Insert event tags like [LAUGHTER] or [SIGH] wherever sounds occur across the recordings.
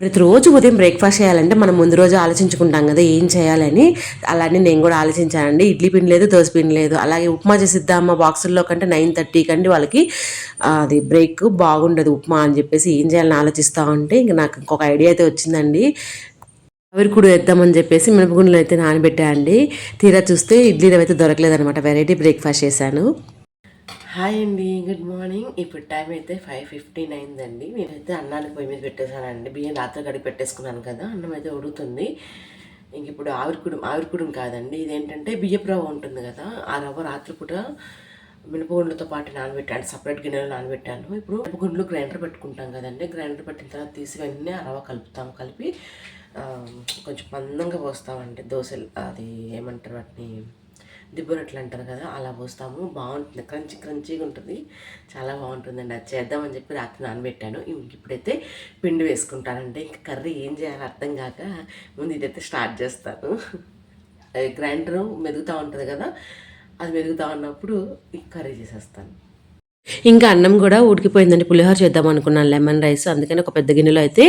ప్రతిరోజు ఉదయం బ్రేక్ఫాస్ట్ చేయాలంటే మనం ముందు రోజు ఆలోచించుకుంటాం కదా ఏం చేయాలని? అలానే నేను కూడా ఆలోచించానండి. ఇడ్లీ పిండి లేదు దోశ పిండి లేదు. అలాగే ఉప్మా చేసిద్దామా బాక్సుల్లో కంటే నైన్ థర్టీ కంటే వాళ్ళకి అది బ్రేక్ బాగుండదు ఉప్మా అని చెప్పేసి ఏం చేయాలని ఆలోచిస్తూ ఉంటే ఇంక నాకు ఇంకొక ఐడియా అయితే వచ్చిందండి. ఆవిరికుడు వేద్దామని చెప్పేసి మినపగుండలు అయితే నానబెట్టా అండి తీరా చూస్తే ఇడ్లీ రవ్వ అయితే దొరకలేదనమాట వెరైటీ బ్రేక్ఫాస్ట్ చేశాను. హాయ్ అండి గుడ్ మార్నింగ్. ఇప్పుడు టైం అయితే ఫైవ్ ఫిఫ్టీన్ అయిందండి నేనైతే అన్నానికి పొయ్యి మీద పెట్టేశానండి. బియ్యం రాత్రి కడిగి పెట్టేసుకున్నాను కదా అన్నం అయితే ఉడుతుంది. ఇంక ఇప్పుడు ఆవిరికుడం ఆవిరికుడం కాదండి. ఇదేంటంటే బియ్యపు రవ్వ ఉంటుంది కదా ఆ రవ్వ రాత్రిపూట మినపగుండ్లతో పాటు నానబెట్టాను. సపరేట్ గిన్నెలో నానబెట్టాను. ఇప్పుడు మినపగుండ్లు గ్రైండర్ పెట్టుకుంటాం కదండి. గ్రైండర్ పెట్టిన తర్వాత తీసి వెంటనే ఆ రవ్వ కలుపుతాం. కలిపి కొంచెం మందంగా పోస్తామండి. దోశలు అది ఏమంటారు వాటిని? దిబ్బరొట్లు అంటారు కదా అలా పోస్తాము. బాగుంటుంది. క్రంచి క్రంచీగా ఉంటుంది. చాలా బాగుంటుందండి. అది చేద్దామని చెప్పి రాత్రి నానబెట్టాను. ఇంక ఇప్పుడైతే పిండి వేసుకుంటానండి. ఇంక కర్రీ ఏం చేయాలో అర్థం కాక ముందు ఇదైతే స్టార్ట్ చేస్తాను. గ్రైండర్ మెదుగుతూ ఉంటుంది కదా అది మెదుగుతూ ఉన్నప్పుడు ఈ కర్రీ చేసేస్తాను. ఇంకా అన్నం కూడా ఉడికిపోయిందండి. పులిహోర చేద్దాం అనుకున్నాను లెమన్ రైస్. అందుకని ఒక పెద్ద గిన్నెలో అయితే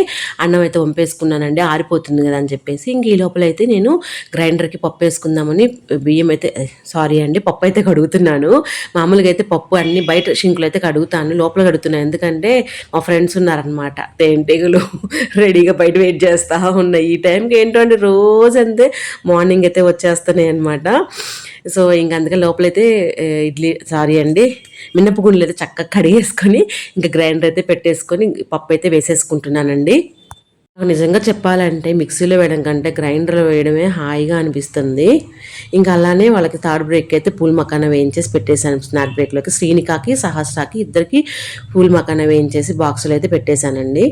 అన్నం అయితే వంపేసుకున్నానండి. ఆరిపోతుంది కదా అని చెప్పేసి ఇంక ఈ లోపల అయితే నేను గ్రైండర్కి పప్పు వేసుకుందామని బియ్యం అయితే సారీ అండి పప్పు అయితే కడుగుతున్నాను. మామూలుగా అయితే పప్పు అన్ని బయట షింకులు అయితే కడుగుతాను లోపల కడుగుతున్నాను. ఎందుకంటే మా ఫ్రెండ్స్ ఉన్నారనమాట తేనెటీగలు [LAUGHS] రెడీగా బయట వెయిట్ చేస్తూ ఉన్నాయి. ఈ టైంకి ఏంటంటే రోజు అంతే మార్నింగ్ అయితే వచ్చేస్తున్నాయి అనమాట సో ఇంక అందుకే లోపలైతే ఇడ్లీ సారీ అండి. మినపగుండ్లు అయితే చక్కగా కడిగేసుకొని ఇంకా గ్రైండర్ అయితే పెట్టేసుకొని పప్పు అయితే వేసేసుకుంటున్నానండి. నిజంగా చెప్పాలంటే మిక్సీలో వేయడం కంటే గ్రైండర్లో వేయడమే హాయిగా అనిపిస్తుంది. ఇంకా అలానే వాళ్ళకి థర్డ్ బ్రేక్ అయితే పూల్ మకాన వేయించేసి పెట్టేశాను. స్నాక్ బ్రేక్లోకి శ్రీనికాకి సహస్రాకి ఇద్దరికి పూల్ మకాన వేయించేసి బాక్సులు అయితే పెట్టేశానండి.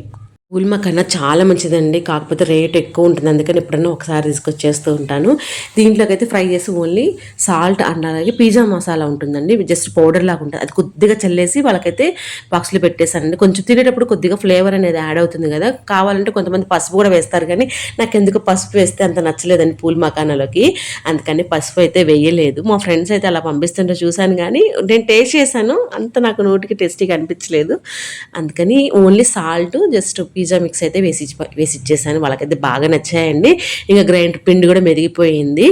పూల్ కన్నా చాలా మంచిదండి. కాకపోతే రేట్ ఎక్కువ ఉంటుంది. అందుకని ఎప్పుడైనా ఒకసారి తీసుకొచ్చేస్తూ ఉంటాను. దీంట్లోకి అయితే ఫ్రై చేసి ఓన్లీ సాల్ట్ అండ్ అలాగే పిజ్జా మసాలా ఉంటుందండి. జస్ట్ పౌడర్ లాగా ఉంటుంది. అది కొద్దిగా చల్లేసి వాళ్ళకైతే బాక్స్లో పెట్టేశానండి. కొంచెం తినేటప్పుడు కొద్దిగా ఫ్లేవర్ అనేది యాడ్ అవుతుంది కదా. కావాలంటే కొంతమంది పసుపు కూడా వేస్తారు కానీ నాకు ఎందుకు పసుపు వేస్తే అంత నచ్చలేదండి పూల్ మకానాలోకి. అందుకని పసుపు అయితే వేయలేదు. మా ఫ్రెండ్స్ అయితే అలా పంపిస్తుంటే చూశాను కానీ నేను టేస్ట్ చేశాను. అంత నాకు నోటికి టేస్టీగా అనిపించలేదు. అందుకని only salt just pizza mix అయితే వేసి వేసి ఇచ్చేసాను. వాళ్ళకైతే బాగా నచ్చాయండి. ఇంకా గ్రైండ్ పిండి కూడా మెరిగిపోయింది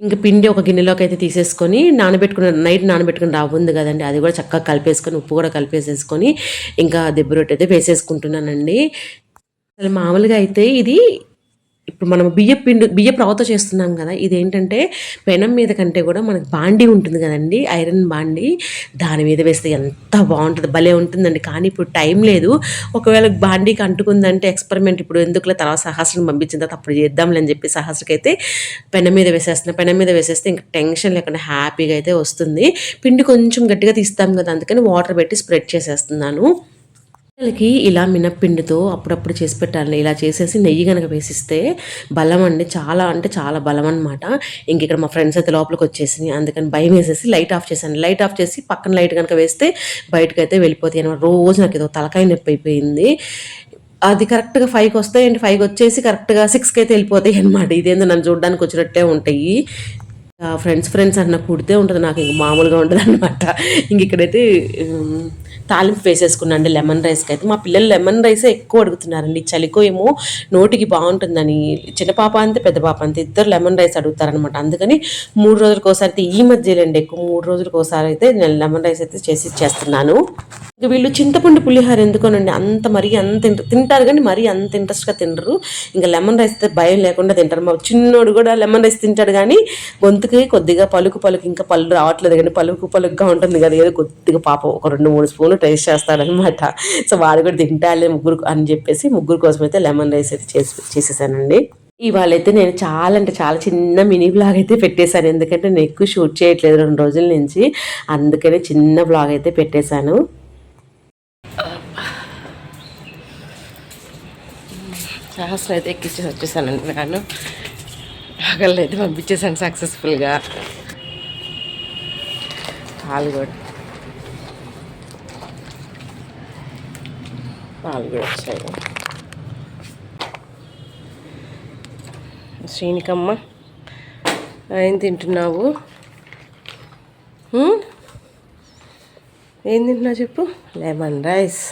ఇంకా పిండి ఒక గిన్నెలోకి అయితే తీసేసుకొని నానబెట్టుకున్న నైట్ నానబెట్టుకుని రవ్వ ఉంది కదండి అది కూడా చక్కగా కలిపేసుకొని ఉప్పు కూడా కలిపేసేసుకొని ఇంకా దెబ్బ రొట్టె అయితే వేసేసుకుంటున్నానండి. అసలు మామూలుగా అయితే ఇది ఇప్పుడు మనం బియ్య పిండి బియ్య రవ్వతో చేస్తున్నాం కదా ఇదేంటంటే పెనం మీద కంటే కూడా మనకి బాండీ ఉంటుంది కదండి ఐరన్ బాండీ. దాని మీద వేస్తే ఎంత బాగుంటుంది భలే ఉంటుందండి. కానీ ఇప్పుడు టైం లేదు. ఒకవేళ బాండీకి అంటుకుందంటే ఎక్స్పెరిమెంట్ ఇప్పుడు ఎందుకులే తర్వాత సహస్రం పంపించిన తర్వాత అప్పుడు చేద్దాంలే అని చెప్పి సహస్రకైతే అయితే పెనం మీద వేసేస్తున్నా పెనం మీద వేసేస్తే ఇంకా టెన్షన్ లేకుండా హ్యాపీగా అయితే వస్తుంది. పిండి కొంచెం గట్టిగా తీస్తాం కదా అందుకని వాటర్ పెట్టి స్ప్రెడ్ చేసేస్తున్నాను. పిల్లలకి ఇలా మినప్పిండితో అప్పుడప్పుడు చేసి పెట్టాలి ఇలా చేసేసి నెయ్యి కనుక వేసిస్తే బలం అండి. చాలా అంటే చాలా బలం అనమాట ఇంక ఇక్కడ మా ఫ్రెండ్స్ అయితే లోపలికి వచ్చేసి అందుకని భయం వేసేసి లైట్ ఆఫ్ చేశాను. లైట్ ఆఫ్ చేసి పక్కన లైట్ కనుక వేస్తే బయటకు అయితే వెళ్ళిపోతాయి అనమాట రోజు నాకు ఏదో తలకాయ నొప్పి అయిపోయింది. అది కరెక్ట్గా ఫైవ్కి వస్తాయండి ఫైవ్కి వచ్చేసి కరెక్ట్గా సిక్స్కి అయితే వెళ్ళిపోతాయి అనమాట ఇదేందో నన్ను చూడడానికి వచ్చినట్టే ఉంటాయి. ఫ్రెండ్స్ ఫ్రెండ్స్ అన్న కుడితే ఉంటుంది. నాకు ఇంక మామూలుగా ఉంటుంది అనమాట ఇంక ఇక్కడైతే తాలింపు వేసేసుకున్నాండి లెమన్ రైస్కి అయితే. మా పిల్లలు లెమన్ రైసే ఎక్కువ అడుగుతున్నారండి. చలికో ఏమో నోటికి బాగుంటుందని. చిన్న పాప అంతే పెద్ద పాప అంతే. ఇద్దరు లెమన్ రైస్ అడుగుతారనమాట అందుకని మూడు రోజులకు ఒకసారి అయితే ఈ మధ్యలోండి ఎక్కువ మూడు రోజులకు ఒకసారి అయితే నేను లెమన్ రైస్ అయితే చేసి ఇచ్చేస్తున్నాను. ఇంక వీళ్ళు చింతపండు పులిహోర ఎందుకోనండి? అంత మరీ అంత తింటారు కానీ మరీ అంత ఇంట్రెస్ట్గా తినరు. ఇంకా లెమన్ రైస్ అయితే భయం లేకుండా తింటారు. మా చిన్నోడు కూడా లెమన్ రైస్ తింటాడు కానీ గొంతుకి కొద్దిగా పలుకు పలుకు ఇంకా పళ్ళు రావట్లేదు కానీ పలుకు పలుకుగా ఉంటుంది కదా. ఏదో కొద్దిగా పాప ఒక రెండు మూడు స్పూన్లు టేస్ట్ చేస్తాడనమాట. సో వాడు కూడా తింటాలే ముగ్గురు అని చెప్పేసి ముగ్గురు కోసం అయితే లెమన్ రైస్ అయితే చేసి చేసేసానండి. ఇవాళ అయితే నేను చాలా అంటే చాలా చిన్న మినీ బ్లాగ్ అయితే పెట్టేశాను. ఎందుకంటే నేను ఎక్కువ షూట్ చేయట్లేదు రెండు రోజుల నుంచి. అందుకనే చిన్న బ్లాగ్ అయితే పెట్టేశాను. సహస్రం అయితే ఎక్కించేసి వచ్చేసానండి నేను. ఒకళ్ళు అయితే పంపించేసాను సక్సెస్ఫుల్గా. కాలు కూడా నాలుగు వచ్చాయి శ్రీనికమ్మ ఏం తింటున్నావు? ఏం తింటున్నావు చెప్పు? Lemon rice.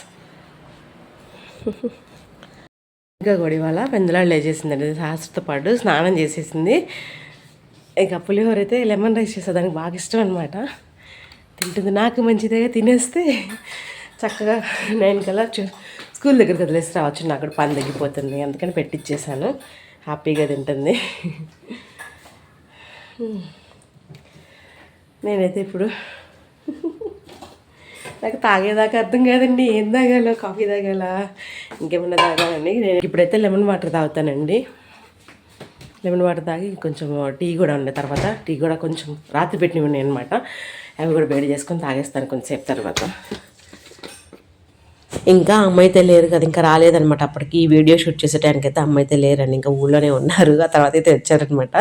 ఇంకా కూడా ఇవాళ పెందలాళ్ళు లేచేసిందండి శాస్త్రతో పాటు స్నానం చేసేసింది. ఇంకా పులిహోర అయితే లెమన్ రైస్ చేసే దానికి బాగా ఇష్టం అనమాట తింటుంది. నాకు మంచిదేగా తినేస్తే చక్కగా నైన్ కల్లా చూ స్కూల్ దగ్గరికి వదిలేసి రావచ్చు నాకు కూడా పని తగ్గిపోతుంది అందుకని పెట్టించేసాను హ్యాపీగా తింటుంది. నేనైతే ఇప్పుడు నాకు తాగేదాకా అర్థం కాదండి ఏం తాగాలో కాఫీ తాగాల ఇంకేమన్నా తాగాలండి. నేను ఇప్పుడైతే లెమన్ వాటర్ తాగుతానండి. లెమన్ వాటర్ తాగి కొంచెం టీ కూడా ఉండే తర్వాత టీ కూడా కొంచెం రాత్రి పెట్టినవి ఉన్నాయి అనమాట అవి కూడా వేడి చేసుకొని తాగేస్తాను కొంచెంసేపు తర్వాత. ఇంకా అమ్మ అయితే లేరు కదా ఇంకా రాలేదనమాట అప్పటికి ఈ వీడియో షూట్ చేసే టైంకి అయితే అమ్మ అయితే లేరండి. ఇంకా ఊళ్ళోనే ఉన్నారు. ఆ తర్వాత అయితే వచ్చారనమాట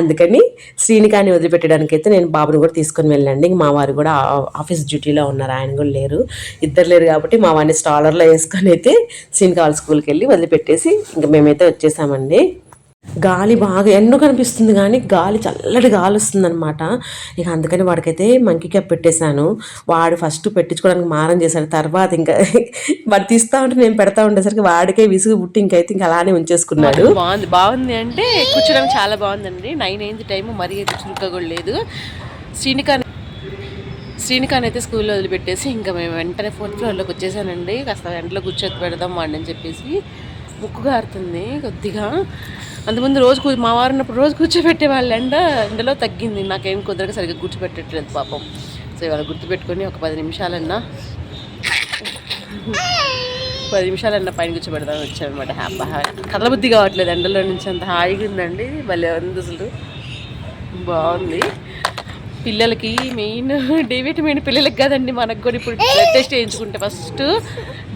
అందుకని శ్రీనికాని వదిలిపెట్టడానికి అయితే నేను బాబుని కూడా తీసుకొని వెళ్ళండి. ఇంక మా వారు కూడా ఆఫీస్ డ్యూటీలో ఉన్నారు. ఆయన కూడా లేరు. ఇద్దరు లేరు కాబట్టి మా వాడిని స్టాలర్లో వేసుకొని అయితే శ్రీనికా స్కూల్కి వెళ్ళి వదిలిపెట్టేసి ఇంకా మేమైతే వచ్చేసామండి. గాలి బాగా ఎన్నో కనిపిస్తుంది కానీ గాలి చల్లటి గాలి వస్తుందనమాట ఇక అందుకని వాడికైతే మంకీ క్యాప్ పెట్టేశాను. వాడు ఫస్ట్ పెట్టించుకోవడానికి మారం చేశాడు. తర్వాత ఇంకా వాడు తీస్తా ఉంటే నేను పెడతా ఉండేసరికి వాడికే విసుగు పుట్టి ఇంకైతే ఇంకా అలానే ఉంచేసుకున్నాడు. బాగుంది. బాగుంది అంటే కూర్చోడానికి చాలా బాగుందండి. నైన్ అయింది టైం మరీ అయితే చురుగ్గా కూడా లేదు. శ్రీనికాన్ శ్రీనికాన్ అయితే స్కూల్లో వదిలిపెట్టేసి ఇంకా మేము వెంటనే ఫోర్త్ ఫ్లోర్లోకి వచ్చేసానండి. కాస్త వెంటలో కూర్చోతి పెడదాం వాడిని అని చెప్పేసి ముక్కు గారుతుంది కొద్దిగా. అంతకుముందు రోజు కూ మా వారు ఉన్నప్పుడు రోజు కూర్చోబెట్టే వాళ్ళ ఎండ ఎండలో తగ్గింది. నాకేం కుదరక సరిగ్గా కూర్చోబెట్టట్లేదు పాపం. సో ఇవాళ గుర్తుపెట్టుకొని ఒక పది నిమిషాలన్నా పది నిమిషాలన్నా పైన కూర్చోబెడదామని వచ్చామన్నమాట. హ్యాపీ కదలబుద్ధి కావట్లేదు. ఎండలో నుంచి అంత హాయిగా ఉందండి. భలే ఉంది అసలు. బాగుంది. పిల్లలకి మెయిన్ డి విటమిన్ పిల్లలకి కాదండి. మనకు కూడా ఇప్పుడు బ్లడ్ టెస్ట్ చేయించుకుంటే ఫస్ట్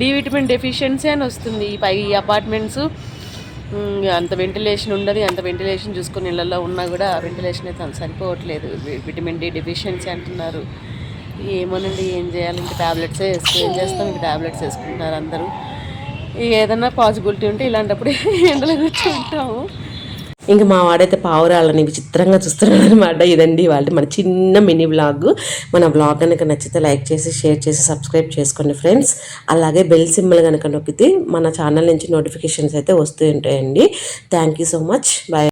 డి విటమిన్ డెఫిషియన్సీ అని వస్తుంది ఈ పై అపార్ట్మెంట్స్. అంత వెంటిలేషన్ ఉండదు అంత వెంటిలేషన్ చూసుకుని ఇళ్ళల్లో ఉన్నా కూడా వెంటిలేషన్ అయితే అంత సరిపోవట్లేదు. విటమిన్ డి డెఫిషియన్సీ అంటున్నారు. ఏమోనండి ఏం చేయాలి? ఇంకా టాబ్లెట్సే వేసుకో ఏం చేస్తాం? ఇంకా టాబ్లెట్స్ వేసుకుంటున్నారు అందరూ. ఏదైనా ఏదన్నా పాసిబిలిటీ ఉంటే ఇలాంటప్పుడు [LAUGHS] ఎండలో కూర్చుంటాము. ఇంకా మా వాడైతే పావురాలని విచిత్రంగా చూస్తున్నాడు అనమాట ఇదండి వాళ్ళ మన చిన్న మినీ వ్లాగ్. మన వ్లాగ్ కనుక నచ్చితే లైక్ చేసి షేర్ చేసి సబ్స్క్రైబ్ చేసుకోండి ఫ్రెండ్స్. అలాగే బెల్ సింబల్ కనుక నొక్కితే మన ఛానల్ నుంచి నోటిఫికేషన్స్ అయితే వస్తూ ఉంటాయండి. Thank you so much. Bye